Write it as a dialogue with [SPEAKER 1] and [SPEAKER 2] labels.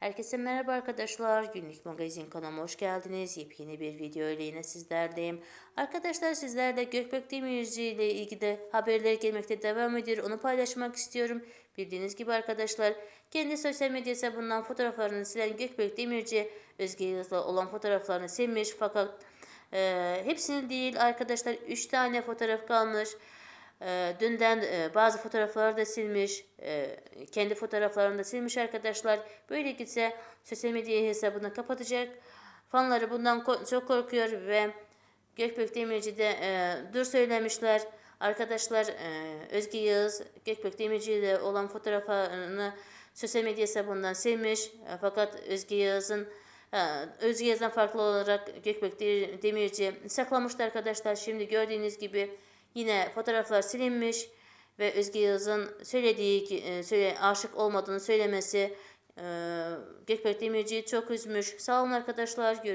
[SPEAKER 1] Herkese merhaba arkadaşlar. Günlük magazin kanalıma hoş geldiniz. Yepyeni bir video ile yine sizlerdeyim. Arkadaşlar sizlerle Gökbek Demirci ile ilgili haberler gelmekte devam ediyor. Onu paylaşmak istiyorum. Bildiğiniz gibi arkadaşlar kendi sosyal medya hesabından fotoğraflarını silen Gökbek Demirci Özge Yıldız'la olan fotoğraflarını silmiş. Fakat e, hepsini değil arkadaşlar 3 tane fotoğraf kalmış. E, dünden e, bazı fotoğrafları da silmiş. E, kendi fotoğraflarını da silmiş arkadaşlar. Böyle gitse sosyal medya hesabını kapatacak. Fanları bundan çok korkuyor ve Gökbek Demirci de e, dur söylemişler. Arkadaşlar e, Özge Yağız Gökbek Demirci ile olan fotoğrafını sosyal medya hesabından silmiş. E, fakat Özge Yağız'ın Özge Yağız'dan farklı olarak Gökbek De- Demirci saklamıştı arkadaşlar. Şimdi gördüğünüz gibi yine fotoğraflar silinmiş ve Özge Yağız'ın söylediği e, söyle, aşık olmadığını söylemesi e, Gökbek Demirci'yi çok üzmüş. Sağ olun arkadaşlar. Görüşürüz.